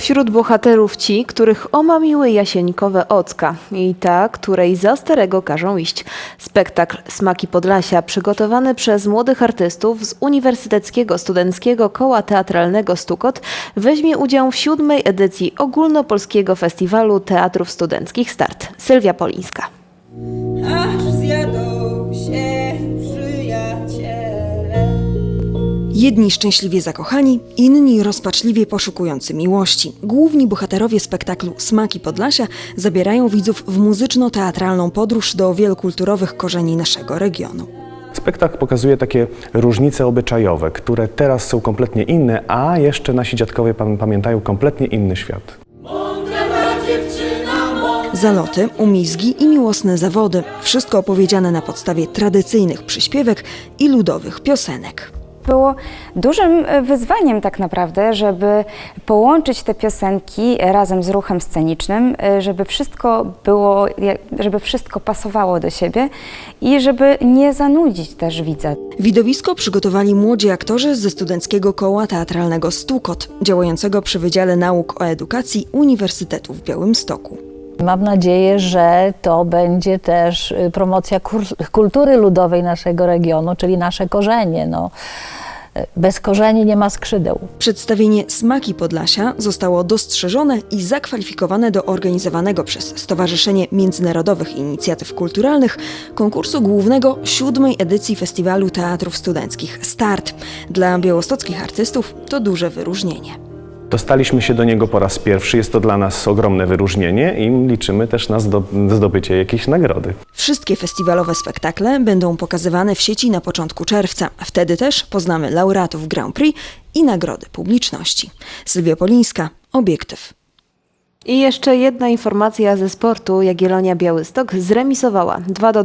Wśród bohaterów ci, których omamiły jasieńkowe ocka i ta, której za starego każą iść. Spektakl Smaki Podlasia przygotowany przez młodych artystów z Uniwersyteckiego Studenckiego Koła Teatralnego Stukot weźmie udział w siódmej edycji Ogólnopolskiego Festiwalu Teatrów Studenckich Start. Sylwia Polińska. Jedni szczęśliwie zakochani, inni rozpaczliwie poszukujący miłości. Główni bohaterowie spektaklu Smaki Podlasia zabierają widzów w muzyczno-teatralną podróż do wielokulturowych korzeni naszego regionu. Spektakl pokazuje takie różnice obyczajowe, które teraz są kompletnie inne, a jeszcze nasi dziadkowie pam- pamiętają kompletnie inny świat. Zaloty, umizgi i miłosne zawody. Wszystko opowiedziane na podstawie tradycyjnych przyśpiewek i ludowych piosenek. Było dużym e, wyzwaniem tak naprawdę, żeby połączyć te piosenki razem z ruchem scenicznym, e, żeby wszystko było, żeby wszystko pasowało do siebie i żeby nie zanudzić też widza. Widowisko przygotowali młodzi aktorzy ze Studenckiego Koła Teatralnego Stukot, działającego przy Wydziale Nauk o Edukacji Uniwersytetu w Białymstoku. Mam nadzieję, że to będzie też y, promocja kultury ludowej naszego regionu, czyli nasze korzenie. No, bez korzeni nie ma skrzydeł. Przedstawienie Smaki Podlasia zostało dostrzeżone i zakwalifikowane do organizowanego przez Stowarzyszenie Międzynarodowych Inicjatyw Kulturalnych konkursu głównego siódmej edycji Festiwalu Teatrów Studenckich Start. Dla białostockich artystów to duże wyróżnienie. Dostaliśmy się do niego po raz pierwszy, jest to dla nas ogromne wyróżnienie i liczymy też na zdo- zdobycie jakiejś nagrody. Wszystkie festiwalowe spektakle będą pokazywane w sieci na początku czerwca. Wtedy też poznamy laureatów Grand Prix i nagrody publiczności. Sylwia Polińska, Obiektyw. I jeszcze jedna informacja ze sportu. Jagiellonia Białystok zremisowała 2 do